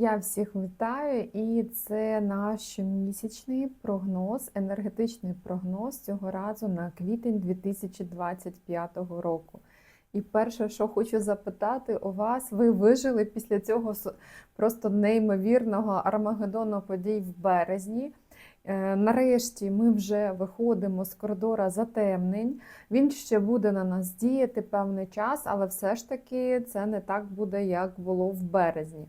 Я всіх вітаю, і це наш місячний прогноз, енергетичний прогноз цього разу на квітень 2025 року. І перше, що хочу запитати у вас, ви вижили після цього просто неймовірного Армагеддону подій в березні. Е, Нарешті ми вже виходимо з коридора затемнень. Він ще буде на нас діяти певний час, але все ж таки це не так буде, як було в березні.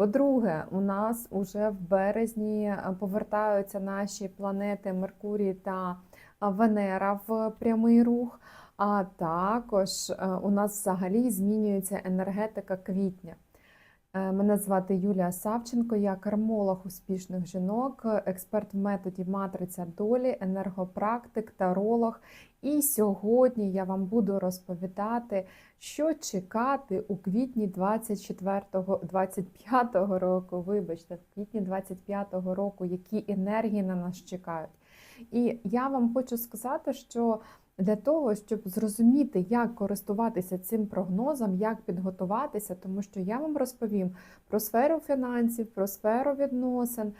По-друге, у нас уже в березні е, повертаються наші планети Меркурій та Венера в прямий рух. А також е, у нас взагалі змінюється енергетика квітня. Е, Мене звати Юлія Савченко, я кармолог успішних жінок, експерт в методі матриця долі, енергопрактик, таролог. І сьогодні я вам буду розповідати, що чекати у квітні 24-25 року. Вибачте, в квітні 25-го року, які енергії на нас чекають. І я вам хочу сказати, що для того, щоб зрозуміти, як користуватися цим прогнозом, як підготуватися, тому що я вам розповім про сферу фінансів, про сферу відносин,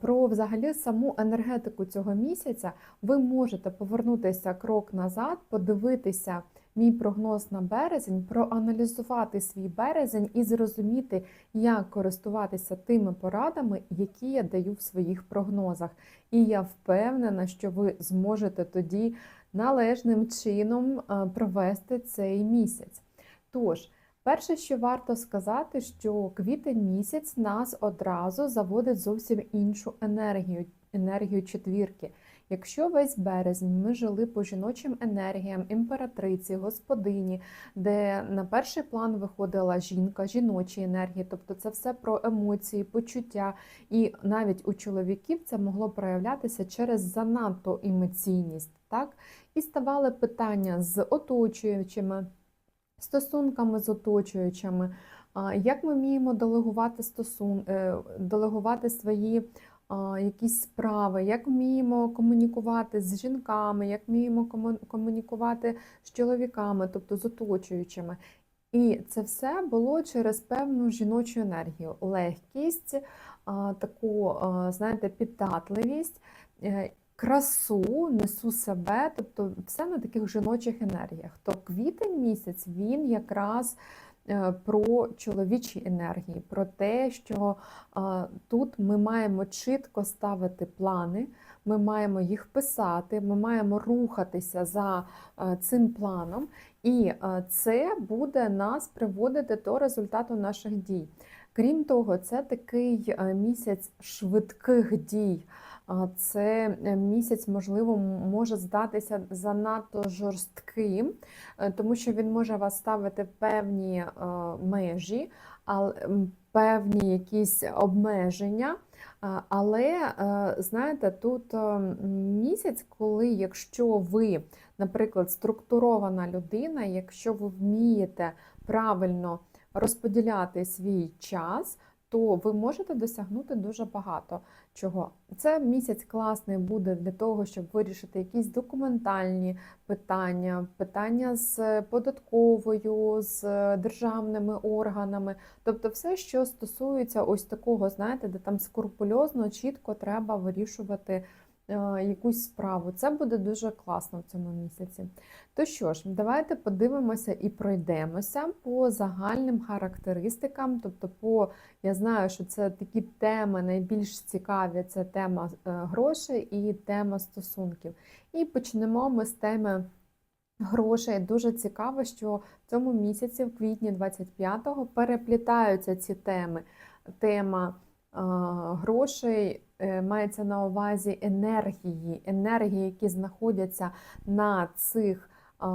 про взагалі саму енергетику цього місяця, ви можете повернутися крок назад, подивитися мій прогноз на березень, проаналізувати свій березень і зрозуміти, як користуватися тими порадами, які я даю в своїх прогнозах. І я впевнена, що ви зможете тоді належним чином е, провести цей місяць. Тож, перше, що варто сказати, що квітень місяць нас одразу заводить зовсім іншу енергію, енергію четвірки. Якщо весь березень ми жили по жіночим енергіям, імператриці, господині, де на перший план виходила жінка, жіночі енергії, тобто це все про емоції, почуття, і навіть у чоловіків це могло проявлятися через занадто емоційність, так? І ставали питання з оточуючими, стосунками з оточуючими, як ми вміємо делегувати стосун, е, делегувати свої якісь справи, як вміємо комунікувати з жінками, як вміємо комунікувати з чоловіками, тобто з оточуючими. І це все було через певну жіночу енергію, легкість, таку, знаєте, піддатливість, е, красу, несу себе, тобто все на таких жіночих енергіях. То квітень місяць він якраз про чоловічі енергії, про те, що тут ми маємо чітко ставити плани, ми маємо їх писати, ми маємо рухатися за е, цим планом, і е, це буде нас приводити до результату наших дій. Крім того, це такий е, місяць швидких дій. Це е, місяць, можливо, може здатися занадто жорстким, е, тому що він може вас ставити певні е, межі, певні якісь обмеження. Але знаєте, тут місяць, коли якщо ви, наприклад, структурована людина, якщо ви вмієте правильно розподіляти свій час, то ви можете досягнути дуже багато чого. Це місяць класний буде для того, щоб вирішити якісь документальні питання, питання з податковою, з державними органами, тобто все, що стосується ось такого, знаєте, де там скрупульозно, чітко треба вирішувати якусь справу. Це буде дуже класно в цьому місяці. То що ж, давайте подивимося і пройдемося по загальним характеристикам, тобто по я знаю, що це такі теми найбільш цікаві: це тема е, грошей і тема стосунків. І почнемо ми з теми грошей. Дуже цікаво, що в цьому місяці, в квітні 25-го, переплітаються ці теми. Тема е, грошей е, мається на увазі енергії, енергії, які знаходяться на цих е,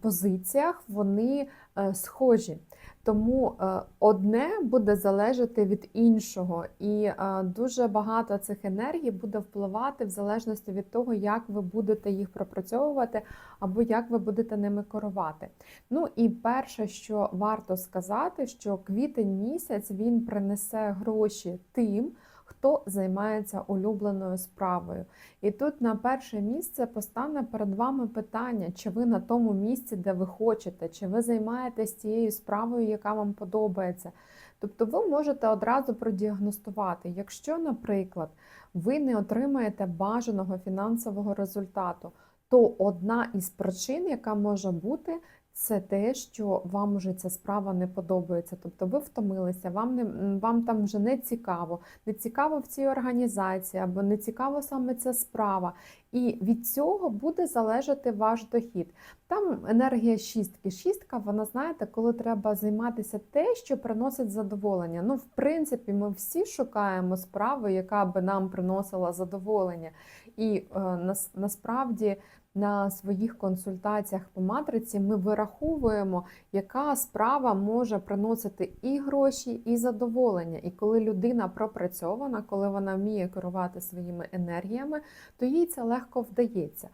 позиціях, вони е, схожі. Тому е, одне буде залежати від іншого, і е, дуже багато цих енергій буде впливати в залежності від того, як ви будете їх пропрацьовувати або як ви будете ними керувати. Ну і перше, що варто сказати, що квітень місяць він принесе гроші тим, хто займається улюбленою справою. І тут на перше місце постане перед вами питання, чи ви на тому місці, де ви хочете, чи ви займаєтесь тією справою, яка вам подобається. Тобто ви можете одразу продіагностувати, якщо, наприклад, ви не отримаєте бажаного фінансового результату, то одна із причин, яка може бути, це те, що вам вже ця справа не подобається. Тобто ви втомилися, вам не вам там вже не цікаво, не цікаво в цій організації, або не цікаво саме ця справа. І від цього буде залежати ваш дохід. Там енергія шістки. Шістка, вона знаєте, коли треба займатися те, що приносить задоволення. Ну, в принципі, ми всі шукаємо справу, яка би нам приносила задоволення. І е, нас, насправді на своїх консультаціях по матриці ми вираховуємо, яка справа може приносити і гроші, і задоволення. І коли людина пропрацьована, коли вона вміє керувати своїми енергіями, то їй це легко вдається.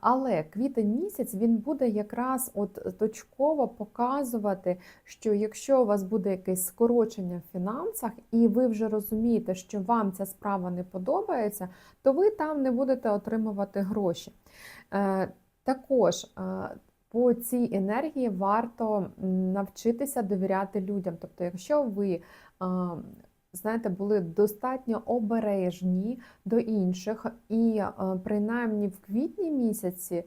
Але квітень місяць він буде якраз от точково показувати, що якщо у вас буде якесь скорочення в фінансах, і ви вже розумієте, що вам ця справа не подобається, то ви там не будете отримувати гроші. Е, Також е, по цій енергії варто навчитися довіряти людям. Тобто, якщо ви знаєте, були достатньо обережні до інших, і е, принаймні в квітні місяці.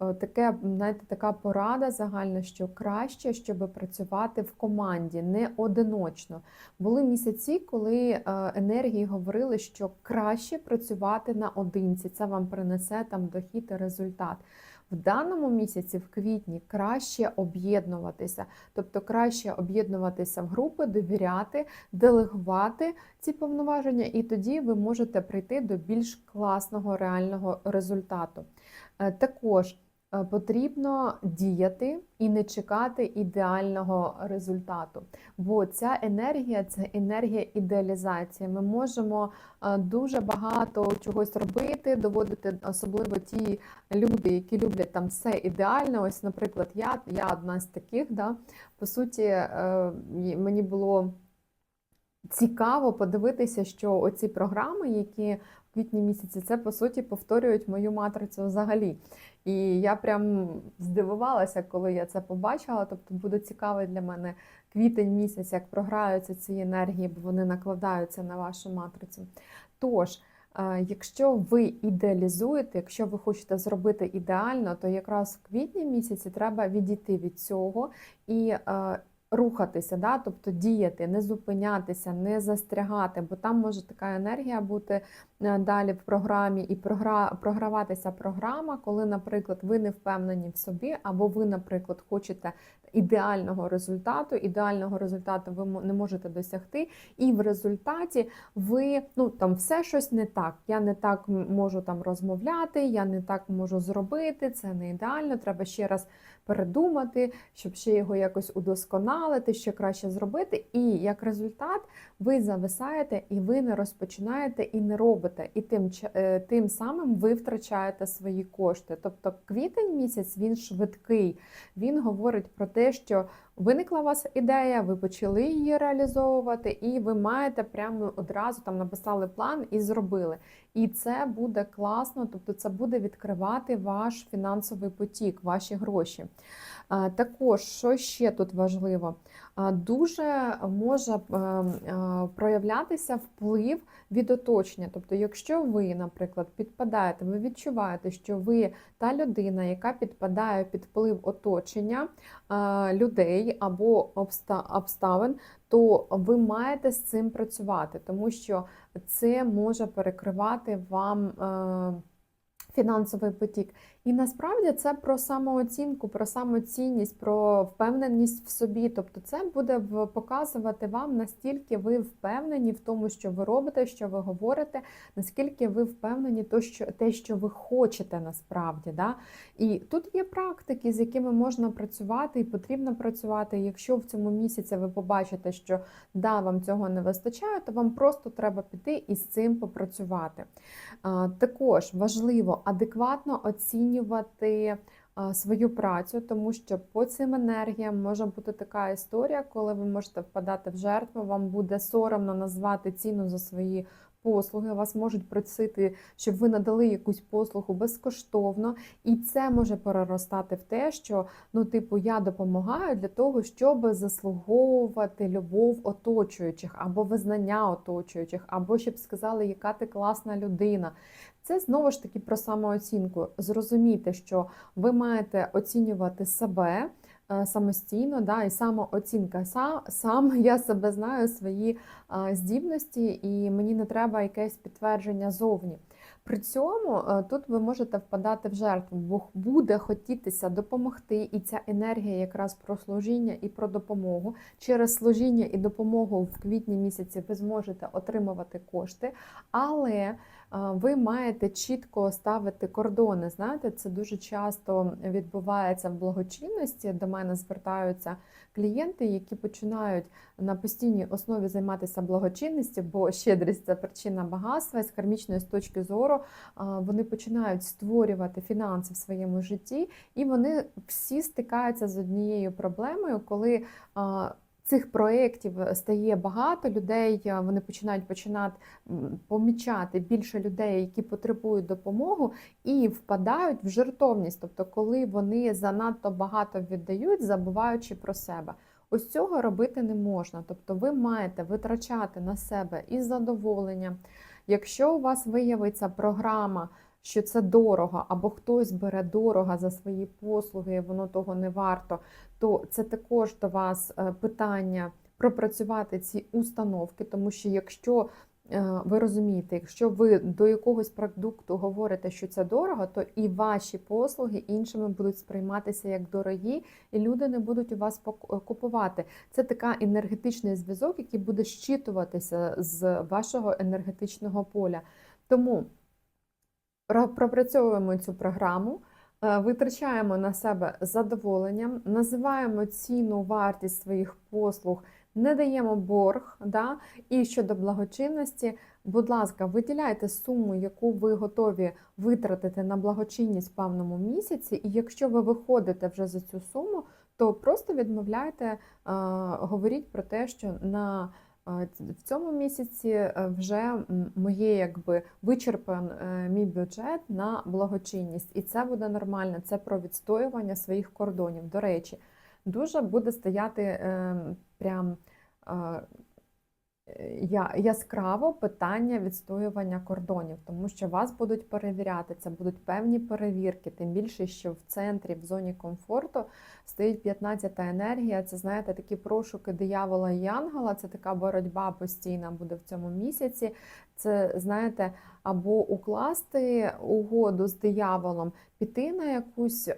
Е, Таке, знаєте, така порада загальна, що краще, щоб працювати в команді, не одиночно. Були місяці, коли е, енергії говорили, що краще працювати наодинці. Це вам принесе там дохід і результат. В даному місяці, в квітні, краще об'єднуватися, тобто краще об'єднуватися в групи, довіряти, делегувати ці повноваження, і тоді ви можете прийти до більш класного реального результату. Е, Також потрібно діяти і не чекати ідеального результату, бо ця енергія це енергія ідеалізації. Ми можемо е, дуже багато чогось робити, доводити, особливо ті люди, які люблять там все ідеально. Ось, наприклад, я, я одна з таких. Да? По суті, е, мені було цікаво подивитися, що оці програми, які в квітні місяці, це по суті повторюють мою матрицю взагалі. І я прям здивувалася, коли я це побачила. Тобто буде цікавий для мене квітень місяць, як програються ці енергії, бо вони накладаються на вашу матрицю. Тож, е, якщо ви ідеалізуєте, якщо ви хочете зробити ідеально, то якраз в квітні місяці треба відійти від цього і е, рухатися, да? тобто діяти, не зупинятися, не застрягати, бо там може така енергія бути далі в програмі і програ... програватися програма, коли, наприклад, ви не впевнені в собі, або ви, наприклад, хочете ідеального результату, ідеального результату ви не можете досягти, і в результаті ви ну там все щось не так. Я не так можу там розмовляти, я не так можу зробити, це не ідеально. Треба ще раз передумати, щоб ще його якось удосконалити, ще краще зробити. І як результат ви зависаєте і ви не розпочинаєте і не робите. І тим, е, тим самим ви втрачаєте свої кошти. Тобто квітень місяць він швидкий. Він говорить про те, що виникла у вас ідея, ви почали її реалізовувати, і ви маєте прямо одразу там написали план і зробили. І це буде класно, тобто це буде відкривати ваш фінансовий потік, ваші гроші. Також, що ще тут важливо, дуже може е, е, проявлятися вплив від оточення. Тобто, якщо ви, наприклад, підпадаєте, ви відчуваєте, що ви та людина, яка підпадає під вплив оточення е, людей або обста- обставин, то ви маєте з цим працювати, тому що це може перекривати вам. Фінансовий потік. І насправді це про самооцінку, про самоцінність, про впевненість в собі. Тобто, це буде показувати вам, наскільки ви впевнені в тому, що ви робите, що ви говорите, наскільки ви впевнені то, що, те, що ви хочете насправді. Да? І тут є практики, з якими можна працювати і потрібно працювати. Якщо в цьому місяці ви побачите, що да, вам цього не вистачає, то вам просто треба піти і з цим попрацювати. Також важливо адекватно оцінювати свою працю, тому що по цим енергіям може бути така історія, коли ви можете впадати в жертву, вам буде соромно назвати ціну за свої послуги, вас можуть просити, щоб ви надали якусь послугу безкоштовно, і це може переростати в те, що ну, типу, я допомагаю для того, щоб заслуговувати любов оточуючих, або визнання оточуючих, або щоб сказали, яка ти класна людина. Це знову ж таки про самооцінку. Зрозуміти, що ви маєте оцінювати себе самостійно, да, і самооцінка. Сам, сам я себе знаю, свої е, здібності, і мені не треба якесь підтвердження зовні. При цьому е, тут ви можете впадати в жертву, бо буде хотітися допомогти, і ця енергія якраз про служіння і про допомогу. Через служіння і допомогу в квітні місяці ви зможете отримувати кошти, але е, ви маєте чітко ставити кордони. Знаєте, це дуже часто відбувається в благочинності. До мене звертаються клієнти, які починають на постійній основі займатися благочинністю, бо щедрість це причина багатства, і з кармічної точки зору вони починають створювати фінанси в своєму житті, і вони всі стикаються з однією проблемою, коли Цих проєктів стає багато людей, вони починають починати помічати більше людей, які потребують допомогу, і впадають в жертовність, тобто, коли вони занадто багато віддають, забуваючи про себе. Ось цього робити не можна. Тобто ви маєте витрачати на себе і задоволення. Якщо у вас виявиться програма, що це дорого, або хтось бере дорого за свої послуги, і воно того не варто, то це також до вас е, питання пропрацювати ці установки, тому що якщо е, ви розумієте, якщо ви до якогось продукту говорите, що це дорого, то і ваші послуги іншими будуть сприйматися як дорогі, і люди не будуть у вас пок- купувати. Це така енергетичний зв'язок, який буде щитуватися з вашого енергетичного поля. Тому пропрацьовуємо цю програму, е, витрачаємо на себе задоволенням, називаємо ціну вартість своїх послуг, не даємо борг. Да? І щодо благочинності, будь ласка, виділяйте суму, яку ви готові витратити на благочинність в певному місяці, і якщо ви виходите вже за цю суму, то просто відмовляйте, е, говоріть про те, що на е, в цьому місяці е, вже моє якби вичерпан е, мій бюджет на благочинність, і це буде нормально. Це про відстоювання своїх кордонів. До речі, дуже буде стояти е, прям е, я- яскраво питання відстоювання кордонів, тому що вас будуть перевіряти, це будуть певні перевірки, тим більше, що в центрі, в зоні комфорту стоїть 15-та енергія. Це знаєте, такі прошуки диявола і янгола, це така боротьба постійна буде в цьому місяці. Це знаєте, або укласти угоду з дияволом, піти на якусь е,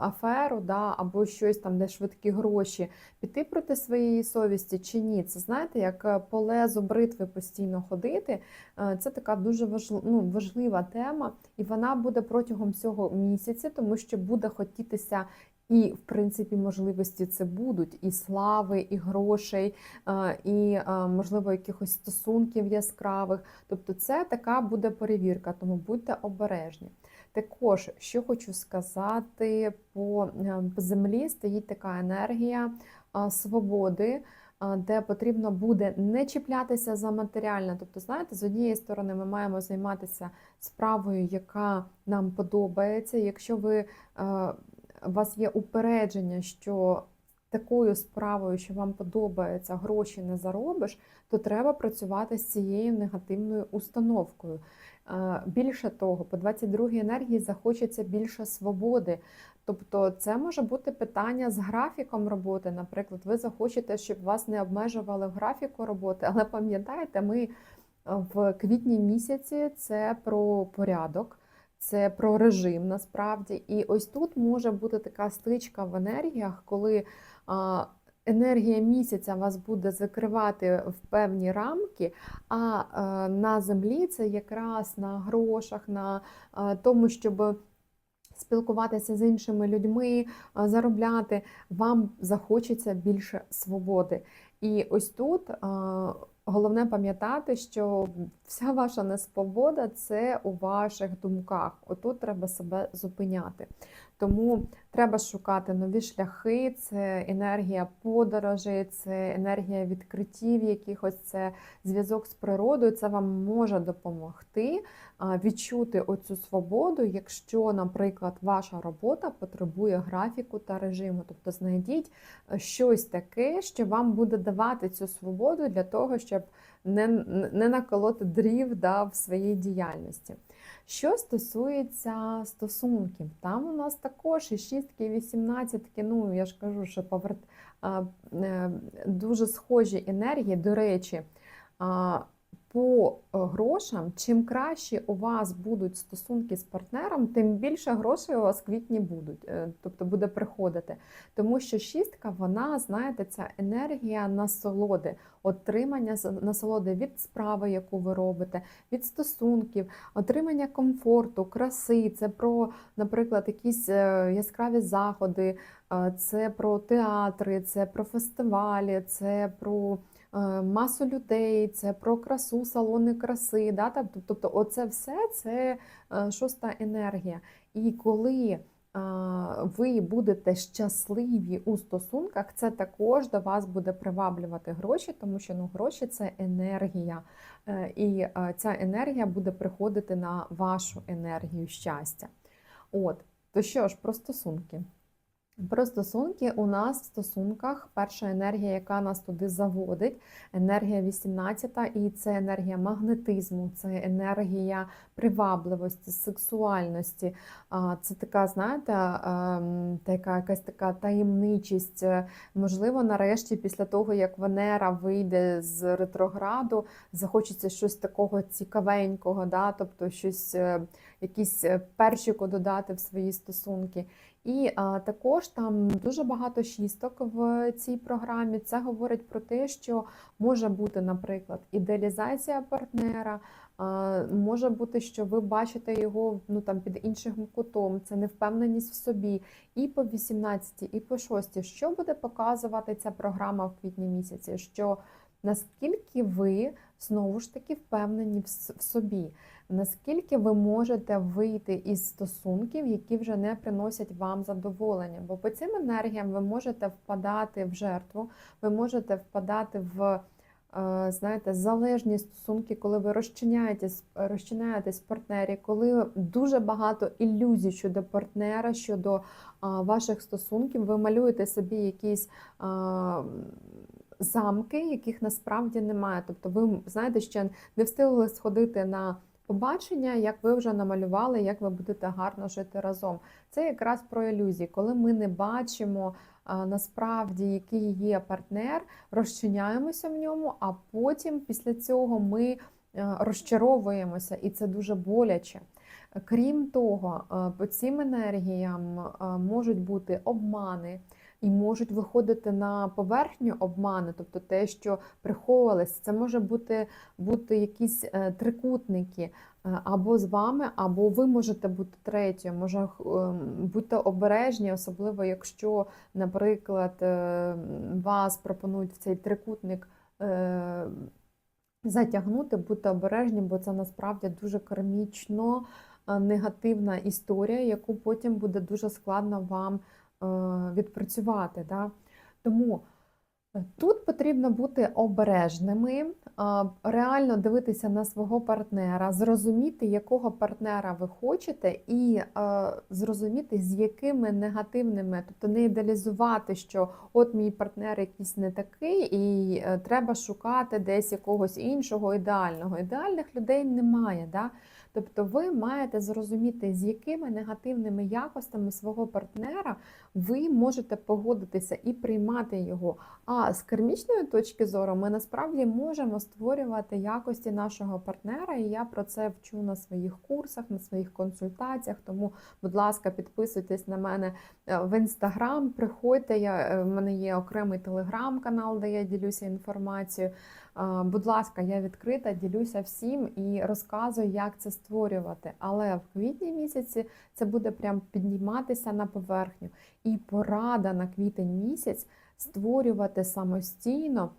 аферу, да, або щось там, де швидкі гроші, піти проти своєї совісті чи ні. Це знаєте, як е, по лезу бритви постійно ходити. Е, Це така дуже важлива, ну, важлива тема, і вона буде протягом всього місяця, тому що буде хотітися. І, в принципі, можливості це будуть і слави, і грошей, е, і, е, можливо, якихось стосунків яскравих. Тобто, це така буде перевірка, тому будьте обережні. Також, що хочу сказати, по е, землі стоїть така енергія свободи, де потрібно буде не чіплятися за матеріальне. Тобто, знаєте, з однієї сторони ми маємо займатися справою, яка нам подобається. Якщо ви у вас є упередження, що такою справою, що вам подобається, гроші не заробиш, то треба працювати з цією негативною установкою. Е, Більше того, по 22-й енергії захочеться більше свободи. Тобто це може бути питання з графіком роботи. Наприклад, ви захочете, щоб вас не обмежували в графіку роботи, але пам'ятаєте, ми е, в квітні місяці це про порядок. Це про режим насправді. І ось тут може бути така стичка в енергіях, коли енергія місяця вас буде закривати в певні рамки, а е, на землі це якраз на грошах, на е, тому, щоб спілкуватися з іншими людьми, е, заробляти, вам захочеться більше свободи. І ось тут головне пам'ятати, що вся ваша несвобода це у ваших думках. Отут треба себе зупиняти. Тому треба шукати нові шляхи, це енергія подорожей, це енергія відкриттів якихось, це зв'язок з природою. Це вам може допомогти відчути оцю свободу, якщо, наприклад, ваша робота потребує графіку та режиму. Тобто знайдіть щось таке, що вам буде давати цю свободу для того, щоб не, не наколоти дрів да, в своїй діяльності. Що стосується стосунків, там у нас також і шістки, і вісімнадцятки, ну я ж кажу, що поверт... а, е, дуже схожі енергії. До речі, по грошам, чим краще у вас будуть стосунки з партнером, тим більше грошей у вас в квітні будуть, е, тобто буде приходити. Тому що шістка, вона, знаєте, ця енергія насолоди, отримання насолоди від справи, яку ви робите, від стосунків, отримання комфорту, краси. Це про, наприклад, якісь е, яскраві заходи, е, це про театри, це про фестивалі, це про е, масу людей, це про красу, салони краси. Да? Тобто, оце все це е, шоста енергія. І коли ви будете щасливі у стосунках, це також до вас буде приваблювати гроші, тому що ну, гроші це енергія. Е, І е, ця енергія буде приходити на вашу енергію щастя. От, то що ж, про стосунки. Про стосунки у нас в стосунках перша енергія, яка нас туди заводить, енергія 18, і це енергія магнетизму, це енергія привабливості, сексуальності. Це така, знаєте, ем, така якась така таємничість. Можливо, нарешті, після того, як Венера вийде з ретрограду, захочеться щось такого цікавенького, да? тобто щось, е, якісь е, перчику додати в свої стосунки. І а, також там дуже багато шісток в цій програмі. Це говорить про те, що може бути, наприклад, ідеалізація партнера. а, Може бути, що ви бачите його ну там під іншим кутом, це невпевненість в собі. І по 18, і по 6. Що буде показувати ця програма в квітні місяці? Що наскільки ви знову ж таки впевнені в собі, наскільки ви можете вийти із стосунків, які вже не приносять вам задоволення. Бо по цим енергіям ви можете впадати в жертву, ви можете впадати в. е, Знаєте, залежні стосунки, коли ви розчиняєтесь, розчиняєтесь в партнері, коли дуже багато ілюзій щодо партнера, щодо а, ваших стосунків, ви малюєте собі якісь а, замки, яких насправді немає. Тобто, ви знаєте, ще не встигли сходити на побачення, як ви вже намалювали, як ви будете гарно жити разом. Це якраз про ілюзії, коли ми не бачимо. Насправді, який є партнер, розчиняємося в ньому, а потім після цього ми е, розчаровуємося, і це дуже боляче. Крім того, е, по цим енергіям е, можуть бути обмани і можуть виходити на поверхню обмани, тобто те, що приховувалось, це може бути, бути якісь е, трикутники е, або з вами, або ви можете бути третьою. Може х- ем, обережні, особливо якщо, наприклад, е, вас пропонують в цей трикутник. е, Затягнути, будьте обережні, бо це насправді дуже кармічно е, негативна історія, яку потім буде дуже складно вам е, відпрацювати. Да? Тому е, тут потрібно бути обережними, е, реально дивитися на свого партнера, зрозуміти, якого партнера ви хочете, і е, зрозуміти, з якими негативними, тобто не ідеалізувати, що от мій партнер якийсь не такий, і е, треба шукати десь якогось іншого ідеального. Ідеальних людей немає. Да? Тобто ви маєте зрозуміти, з якими негативними якостями свого партнера ви можете погодитися і приймати його. А з кармічної точки зору ми насправді можемо створювати якості нашого партнера, і я про це вчу на своїх курсах, на своїх консультаціях. Тому, будь ласка, підписуйтесь на мене е, в інстаграм. Приходьте, я, е, в мене є окремий телеграм-канал, де я ділюся інформацією. Будь ласка, я відкрита, ділюся всім і розказую, як це створювати. Але в квітні місяці це буде прям підніматися на поверхню. І порада на квітень місяць створювати самостійно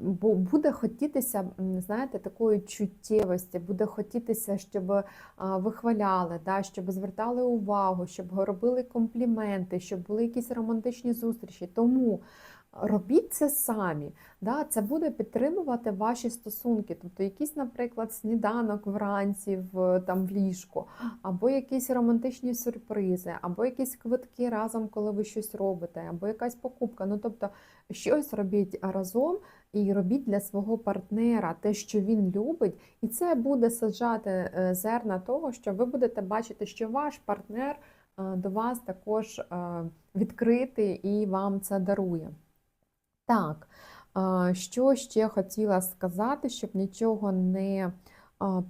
бо буде хотітися, знаєте, такої чуттєвості, буде хотітися, щоб вихваляли, да, щоб звертали увагу, щоб робили компліменти, щоб були якісь романтичні зустрічі. Тому робіть це самі. Да, це буде підтримувати ваші стосунки. Тобто якийсь, наприклад, сніданок вранці в, там, в ліжку, або якісь романтичні сюрпризи, або якісь квитки разом, коли ви щось робите, або якась покупка. Ну, тобто, щось робіть разом і робіть для свого партнера те, що він любить, і це буде саджати е, зерна того, що ви будете бачити, що ваш партнер е, до вас також е, відкритий і вам це дарує. Так, що ще хотіла сказати, щоб нічого не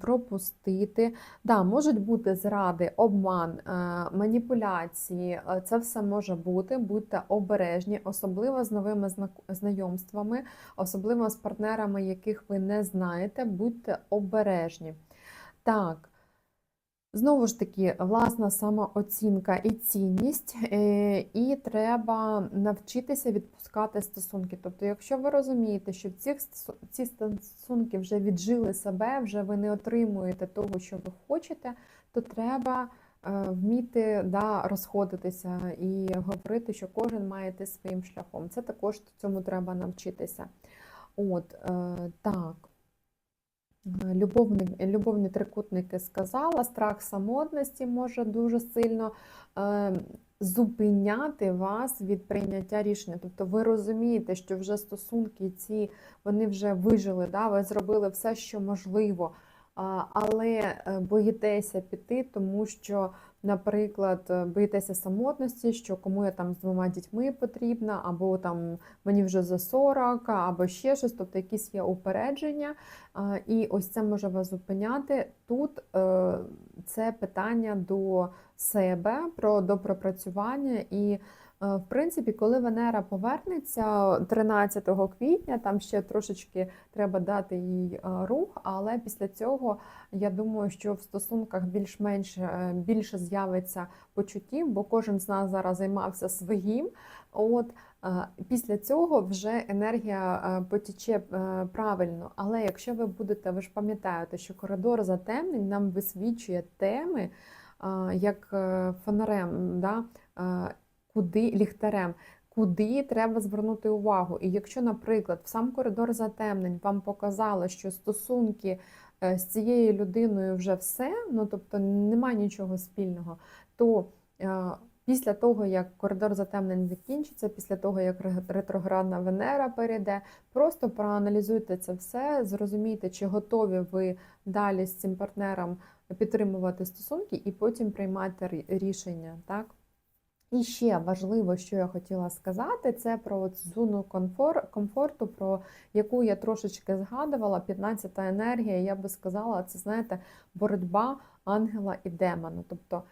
пропустити. Да, можуть бути зради, обман, маніпуляції, це все може бути, будьте обережні, особливо з новими знайомствами, особливо з партнерами, яких ви не знаєте, будьте обережні. Так. Знову ж таки, власна самооцінка і цінність, е, і треба навчитися відпускати стосунки. Тобто, якщо ви розумієте, що ці, ці стосунки вже віджили себе, вже ви не отримуєте того, що ви хочете, то треба е, вміти да, розходитися і говорити, що кожен має йти своїм шляхом. Це також цьому треба навчитися. От, е, так. Любовні, любовні трикутники сказала, страх самотності може дуже сильно е, зупиняти вас від прийняття рішення. Тобто ви розумієте, що вже стосунки ці вони вже вижили, да? ви зробили все, що можливо, але е, боїтеся піти, тому що, наприклад, е, боїтеся самотності, що кому я там з двома дітьми потрібна, або там мені вже за 40, або ще щось, тобто якісь є упередження. І ось це може вас зупиняти. Тут е, це питання до себе, про допропрацювання. І, в принципі, коли Венера повернеться 13 квітня, там ще трошечки треба дати їй е, рух, але після цього я думаю, що в стосунках більш-менш е, більше з'явиться почуттів, бо кожен з нас зараз займався своїм. От е, після цього вже енергія е, потіче е, правильно. Але якщо ви будете, ви ж пам'ятаєте, що коридор затемнень нам висвічує теми як фонарем, да? Куди ліхтарем. Куди треба звернути увагу? І якщо, наприклад, в сам коридор затемнень вам показало, що стосунки з цією людиною вже все, ну тобто немає нічого спільного, то Після того, як коридор затемнень закінчиться, після того, як ретроградна Венера перейде, просто проаналізуйте це все, зрозумійте, чи готові ви далі з цим партнером підтримувати стосунки, і потім приймати рішення. Так? І ще важливо, що я хотіла сказати, це про зону комфор, комфорту, про яку я трошечки згадувала. 15-та енергія, я би сказала, це знаєте, боротьба ангела і демона. Тобто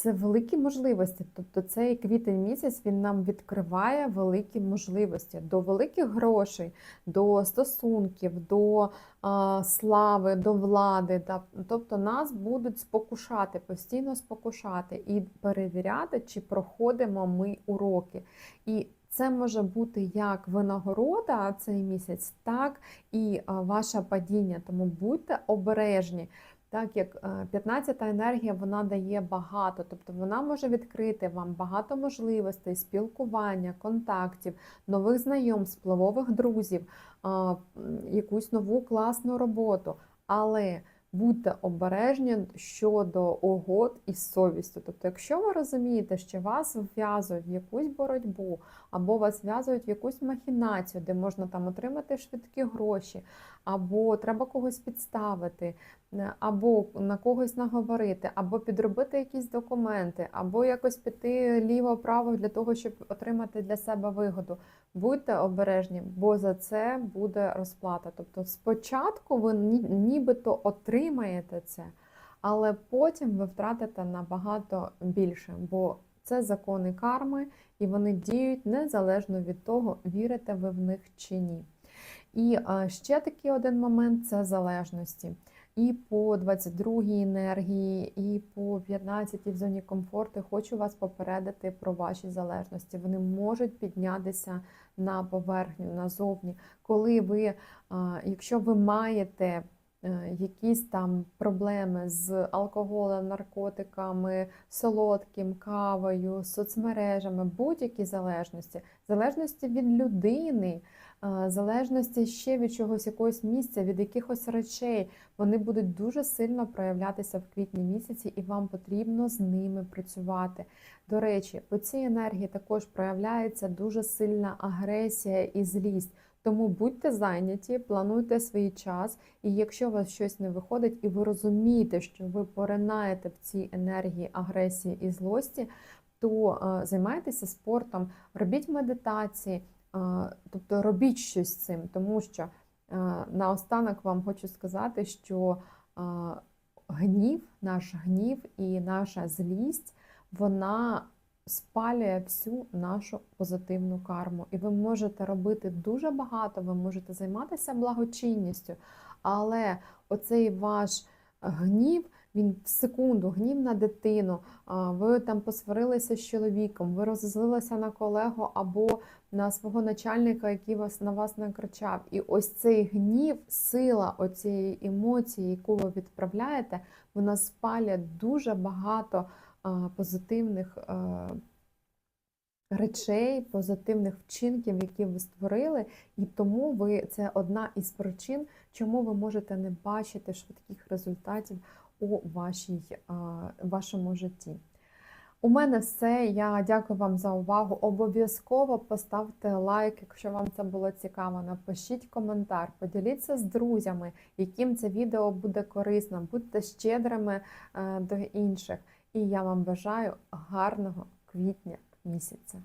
це великі можливості. Тобто цей квітень місяць він нам відкриває великі можливості до великих грошей, до стосунків, до а, слави, до влади. Да? Тобто нас будуть спокушати, постійно спокушати і перевіряти, чи проходимо ми уроки. І це може бути як винагорода цей місяць, так і ваше падіння. Тому будьте обережні. Так як 15-та е, енергія вона дає багато, тобто вона може відкрити вам багато можливостей, спілкування, контактів, нових знайомств, впливових друзів, якусь нову класну роботу. Але будьте обережні щодо угод із совістю. Тобто, якщо ви розумієте, що вас вв'язують в якусь боротьбу, або вас в'язують в якусь махінацію, де можна там отримати швидкі гроші, або треба когось підставити, е, або на когось наговорити, або підробити якісь документи, або якось піти ліво-право для того, щоб отримати для себе вигоду. Будьте обережні, бо за це буде розплата. Тобто, спочатку ви нібито отримаєте це, але потім ви втратите набагато більше, бо це закони карми, і вони діють незалежно від того, вірите ви в них чи ні. І ще такий один момент це залежності. І по 22-й енергії, і по 15-й в зоні комфорту хочу вас попередити про ваші залежності. Вони можуть піднятися на поверхню, назовні, коли ви, якщо ви маєте якісь там проблеми з алкоголем, наркотиками, солодким, кавою, соцмережами, будь-які залежності, залежності від людини, е, залежності ще від чогось, якогось місця, від якихось речей, вони будуть дуже сильно проявлятися в квітні місяці, і вам потрібно з ними працювати. До речі, по цій енергії також проявляється дуже сильна агресія і злість. Тому будьте зайняті, плануйте свій час, і якщо у вас щось не виходить, і ви розумієте, що ви поринаєте в цій енергії агресії і злості, то е, займайтеся спортом, робіть медитації, е, тобто робіть щось з цим, тому що е, наостанок вам хочу сказати, що гнів, наш гнів і наша злість, вона спалює всю нашу позитивну карму. І ви можете робити дуже багато, ви можете займатися благочинністю, але оцей ваш гнів. Він в секунду, гнів на дитину, ви там посварилися з чоловіком, ви розозлилися на колегу або на свого начальника, який вас на вас накричав. І ось цей гнів, сила оцієї емоції, яку ви відправляєте, вона спалює дуже багато позитивних речей, позитивних вчинків, які ви створили, і тому ви це одна із причин, чому ви можете не бачити швидких результатів у вашій, вашому житті. У мене все. Я дякую вам за увагу. Обов'язково поставте лайк, якщо вам це було цікаво. Напишіть коментар, поділіться з друзями, яким це відео буде корисно. Будьте щедрими е, до інших. І я вам бажаю гарного квітня місяця.